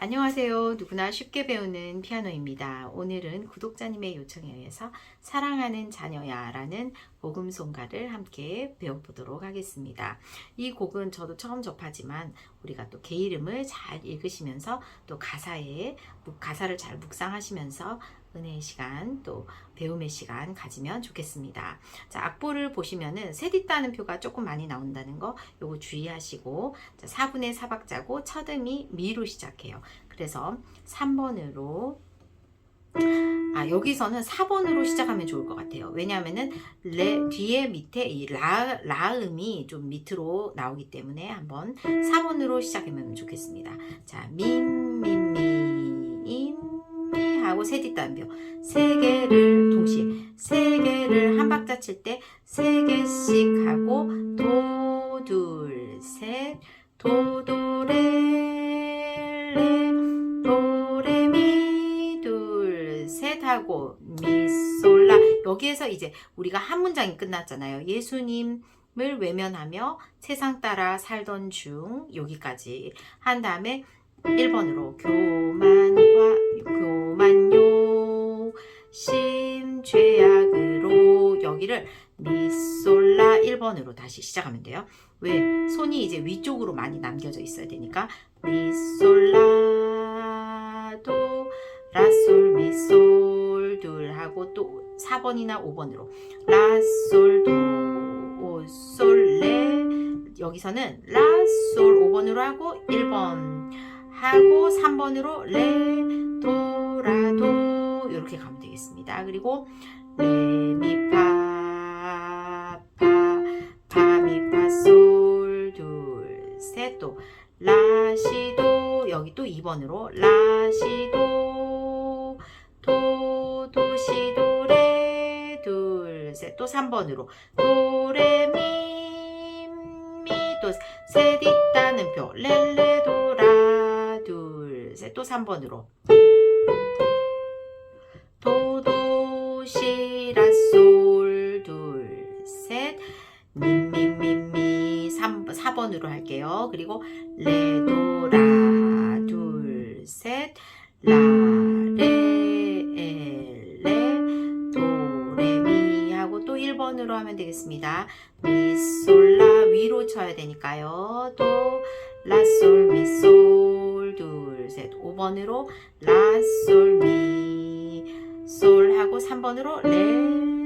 안녕하세요. 누구나 쉽게 배우는 피아노입니다. 오늘은 구독자님의 요청에 의해서 사랑하는 자녀야 라는 복음송가를 함께 배워보도록 하겠습니다. 이 곡은 저도 처음 접하지만 우리가 또 개 이름을 잘 읽으시면서 또 가사에, 가사를 잘 묵상하시면서 은혜의 시간 또 배움의 시간 가지면 좋겠습니다. 자, 악보를 보시면은 셋있다는 표가 조금 많이 나온다는 거 요거 주의하시고 자, 4분의 4박자고 첫 음이 미로 시작해요. 그래서 3번으로 아, 여기서는 4번으로 시작하면 좋을 것 같아요. 왜냐하면은 레, 뒤에 밑에 이 라, 라음이 좀 밑으로 나오기 때문에 한번 4번으로 시작하면 좋겠습니다. 자, 민, 하고 세 뒷단표. 세 개를 동시에 세 개를 한 박자 칠 때 세 개씩 하고 도, 둘, 셋, 도, 도, 레, 레, 도, 레, 미, 둘, 셋 하고 미, 솔, 라. 여기에서 이제 우리가 한 문장이 끝났잖아요. 예수님 을 외면하며 세상 따라 살던 중 여기까지 한 다음에 1번으로 교만과 교만요. 심죄악으로. 여기를 미솔라 1번으로 다시 시작하면 돼요. 왜? 손이 이제 위쪽으로 많이 남겨져 있어야 되니까 미솔라 도 라솔 미솔 둘 하고 또 4번이나 5번으로. 라솔 도 솔레 여기서는 라솔 5번으로 하고 1번 하고 3번으로 레, 도, 라, 도 이렇게 가면 되겠습니다. 그리고 레, 미, 파, 파, 파, 미, 파, 솔, 둘, 셋, 또 라, 시, 도 여기 또 2번으로 라, 시, 도, 도, 도, 시, 도, 레, 둘, 셋, 또 3번으로 도, 레, 미, 미, 또 셋 있다는 표, 레, 레, 둘, 셋, 또 3번으로. 도, 도, 시, 라, 솔, 둘, 셋, 미, 미, 미, 미, 3, 4번으로 할게요. 그리고 레, 도, 라, 2번으로 라 솔미. 솔하고 3번으로 레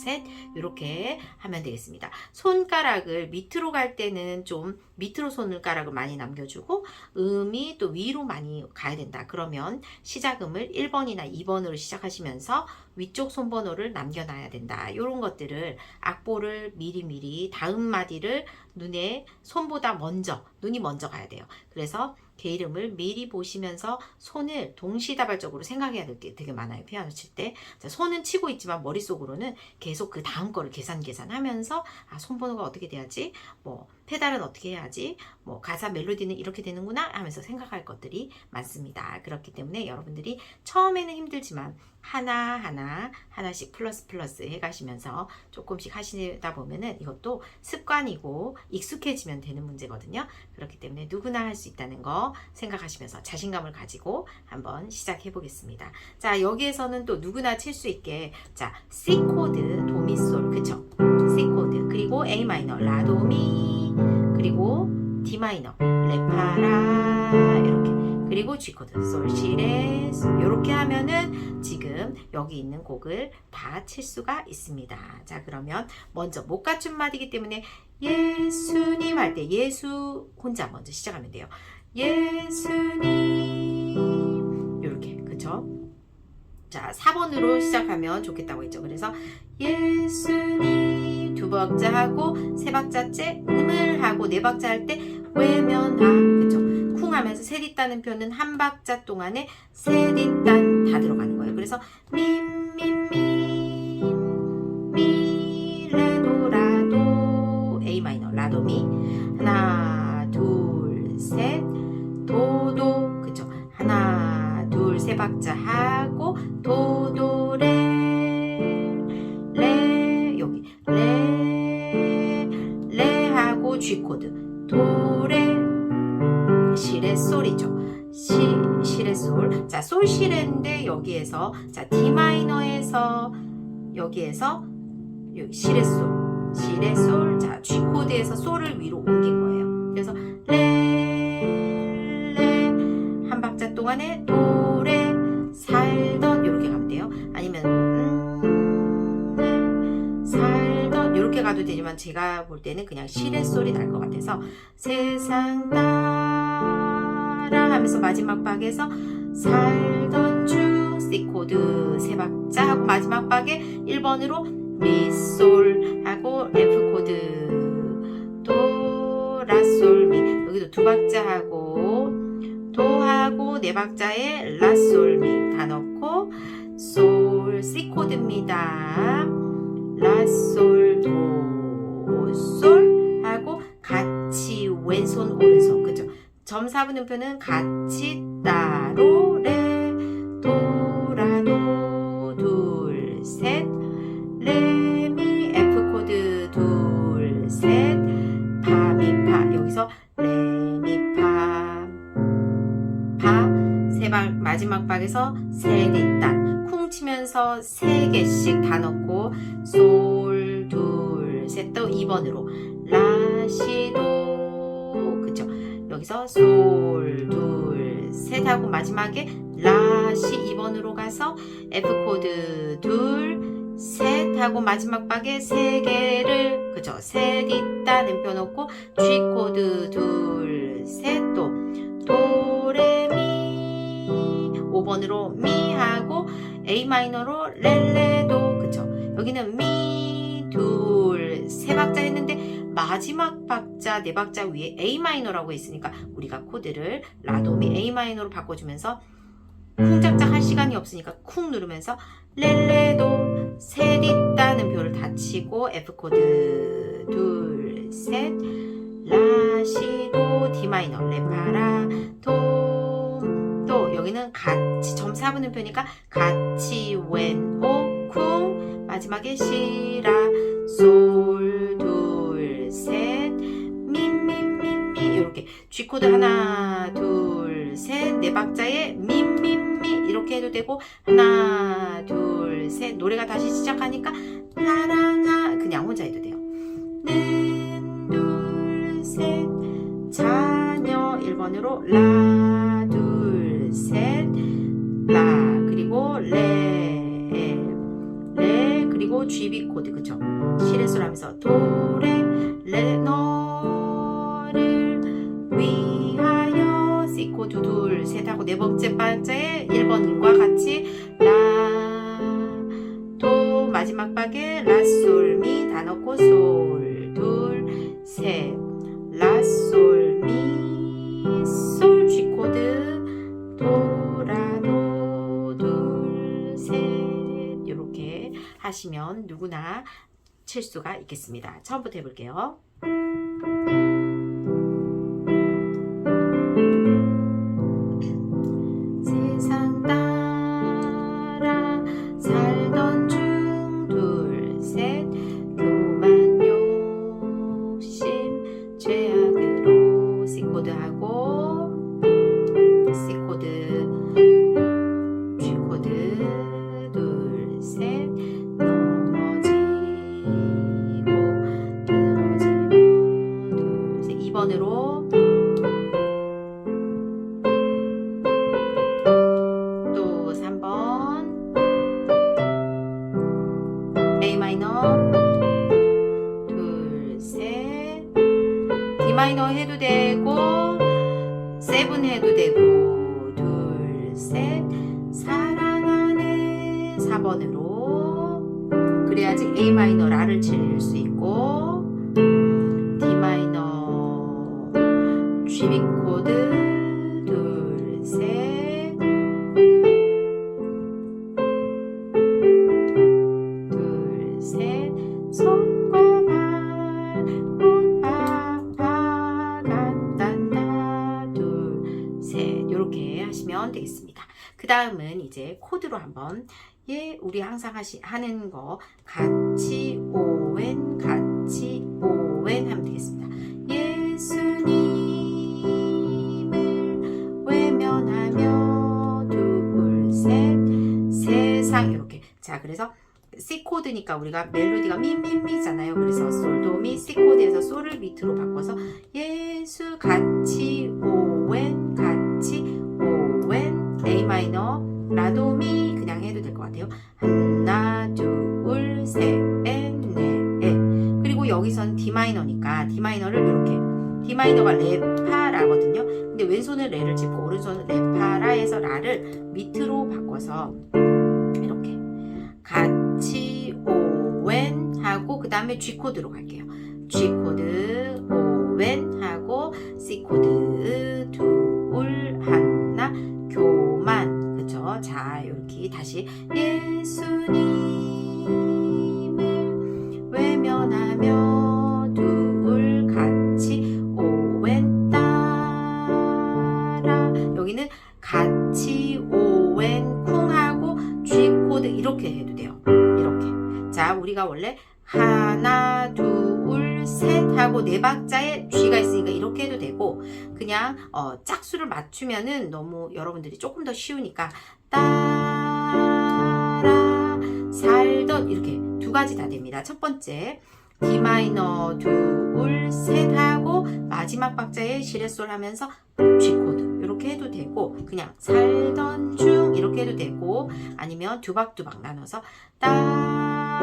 셋. 이렇게 하면 되겠습니다. 손가락을 밑으로 갈 때는 좀 밑으로 손가락을 많이 남겨주고 음이 또 위로 많이 가야 된다. 그러면 시작음을 1번이나 2번으로 시작하시면서 위쪽 손번호를 남겨놔야 된다. 이런 것들을 악보를 미리미리 다음 마디를 눈에 손보다 먼저 눈이 먼저 가야 돼요. 그래서 개 이름을 미리 보시면서 손을 동시다발적으로 생각해야 될 게 되게 많아요. 피아노 칠 때. 자, 손은 치고 있지만 머릿속으로는 계속 그 다음 거를 계산 계산하면서 아, 손번호가 어떻게 돼야지? 뭐 페달은 어떻게 해야지? 뭐 가사 멜로디는 이렇게 되는구나 하면서 생각할 것들이 많습니다. 그렇기 때문에 여러분들이 처음에는 힘들지만 하나하나 하나씩 플러스 플러스 해 가시면서 조금씩 하시다 보면은 이것도 습관이고 익숙해지면 되는 문제거든요. 그렇기 때문에 누구나 할 수 있다는 거 생각하시면서 자신감을 가지고 한번 시작해 보겠습니다. 자, 여기에서는 또 누구나 칠 수 있게 자, C 코드 도미솔 그쵸? 그리고 A 마이너 라도미 그리고 D 마이너 레파라 이렇게 그리고 G 코드 솔시레 이렇게 하면은 지금 여기 있는 곡을 다 칠 수가 있습니다. 자 그러면 먼저 못 갖춘 마디기 때문에 예수님 할 때 예수 혼자 먼저 시작하면 돼요. 예수님 이렇게 그쵸? 자 4번으로 시작하면 좋겠다고 했죠. 그래서 예수님 두 박자 하고 세 박자째 음을 하고 네 박자 할 때 외면하 그쵸? 쿵 하면서 세 뒷단은 표는 한 박자 동안에 세 뒷단 다 들어가는 거예요. 그래서 미미미 여기에서 여기 시레 솔. 시레 솔. 자, G 코드에서 솔을 위로 옮긴 거예요. 그래서 레, 레, 한 박자 동안에 도, 레, 살던 이렇게 가면 돼요. 아니면 음, 네, 살던 이렇게 가도 되지만 제가 볼 때는 그냥 시레 솔이 날 것 같아서 세상 따라 하면서 마지막 박에서 살던 중 C 코드 세 박자 하고 마지막 박에 1번으로 미솔 하고 F 코드 도 라솔미 여기도 두 박자 하고 도하고 네 박자에 라솔미 다 넣고 솔 C 코드입니다. 라솔 도솔 하고 같이 왼손 오른손 그죠? 점사분 음표는 같이 따로 레 마지막에 라시 2번으로 가서 F 코드 둘, 셋 하고 마지막 박에 세 개를 그죠? 셋 있다 음표 놓고 G 코드 둘, 셋 또 도레미 5번으로 미 하고 A 마이너로 렐레도 그죠? 여기는 미, 둘, 세 박자 했는데 마지막 박자 네 박자 위에 A 마이너라고 있으니까 우리가 코드를 라도미 A 마이너로 바꿔주면서 쿵짝짝 할 시간이 없으니까 쿵 누르면서 렐레도 셋 있다는 표를 다 치고 F 코드 둘셋 라시도 D 마이너 레파라 도 또 여기는 같이 점사분음 표니까 같이 왼오쿵. 마지막에 시라 솔, 이렇게. G 코드 하나, 둘, 셋, 네 박자에 미, 미, 미 이렇게 해도 되고 하나, 둘, 셋. 노래가 다시 시작하니까 사랑아 그냥 혼자 해도 돼요. 는, 둘, 셋, 자녀 1번으로 라, 그리고 GB 코드. 그쵸? 시레솔 하면서 도레 레너 칠 수가 있겠습니다. 처음부터 해볼게요. 4번으로. 그래야지 A 마이너 라를 칠 수 있고 D 마이너 G 코드 둘셋. 둘셋. 손과 발 못박박 간단다 둘셋. 이렇게 하시면 되겠습니다. 그 다음은 이제 코드로 한번 예, 우리 항상 하시, 하는 거 같이 오웬 같이 오웬 하면 되겠습니다. 예수님을 외면하며 둘셋 세상 이렇게 자 그래서 C 코드니까 우리가 멜로디가 미미미잖아요. 그래서 솔도미 C 코드에서 솔을 밑으로 바꿔서 예수 같이 오웬 같이 오웬 A 마이너 라도미 해도 될것 같아요. 하나 둘 셋 넷 넷 그리고 여기선 D 마이너니까 D 마이너를 이렇게 D 마이너가 레파라거든요. 근데 왼손은 레를 짚고 오른손은 레파라에서 라를 밑으로 바꿔서 이렇게 같이 오웬 하고 그 다음에 G 코드로 갈게요. G 코드 오웬 하고 C 코드 다시 예수님을 외면하며 둘 같이 오웬 따라 여기는 같이 오웬 쿵하고 G 코드 이렇게 해도 돼요. 이렇게. 자, 우리가 원래 하나, 둘, 셋 하고 네 박자에 G가 있으니까 이렇게 해도 되고 그냥 어, 짝수를 맞추면은 너무 여러분들이 조금 더 쉬우니까 따라 살던 이렇게 두 가지 다 됩니다. 첫 번째 D 마이너 둘, 셋 하고 마지막 박자에 시레솔 하면서 G 코드. 이렇게 해도 되고 그냥 살던 중 이렇게 해도 되고 아니면 두박두박 나눠서 따라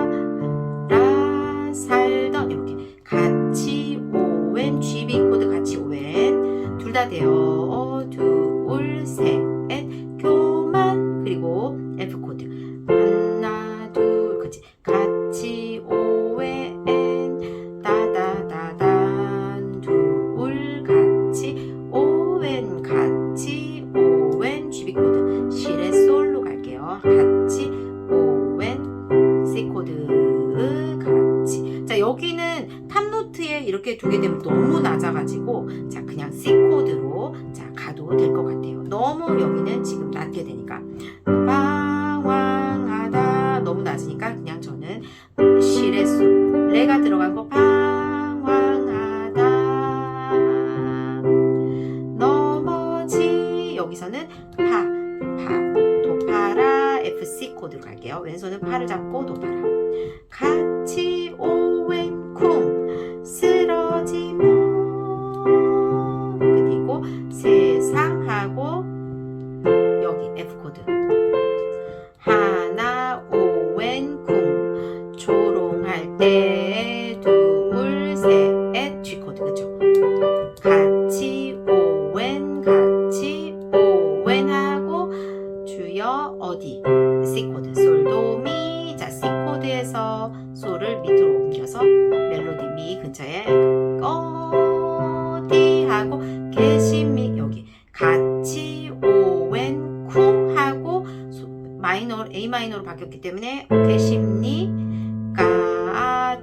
살던 이렇게. 같이 오웬 GB 코드 같이 오웬 둘 다 돼요 여기는 탑노트에 이렇게 두게 되면 너무 낮아가지고 자 그냥 C 코드로 자 가도 될 것 같아요. 너무 여기는 지금 낮게 되니까. 방황하다. 너무 낮으니까 그냥 저는 시레 솔 레가 들어간 거 밑으로 옮겨서 멜로디 미 근처에 어디 하고 계시미 여기 같이 오웬 쿵 하고 소- 마이너 A 마이너로 바뀌었기 때문에 계십니까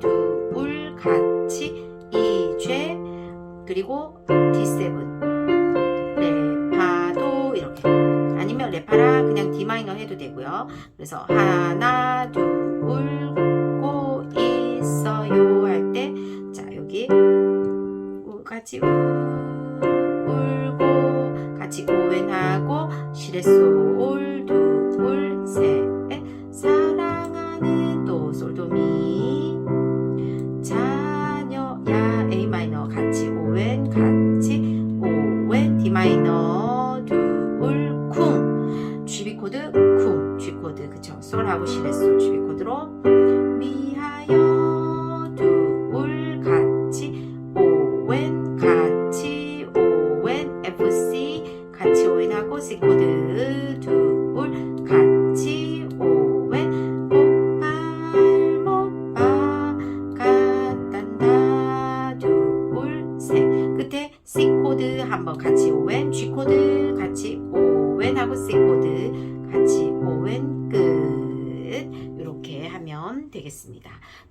둘 같이 이죄 그리고 D7 레파도 이렇게. 아니면 레파라 그냥 D 마이너 해도 되고요. 그래서 하나 둘 같이 우, 울고 같이 오웬하고 시레솔 둘셋 사랑하는 또 솔도미. 자녀야 A 마이너. 같이 오웬 같이 오웬 D 마이너. 둘쿵. G 코드 쿵. G 코드 그쵸. 솔하고 시레솔 G 코드로. 미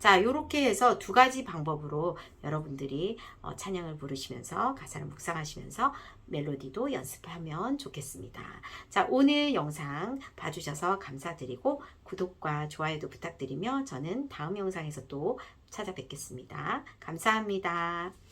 자 이렇게 해서 두 가지 방법으로 여러분들이 어, 찬양을 부르시면서 가사를 묵상하시면서 멜로디도 연습하면 좋겠습니다. 자 오늘 영상 봐주셔서 감사드리고 구독과 좋아요도 부탁드리며 저는 다음 영상에서 또 찾아뵙겠습니다. 감사합니다.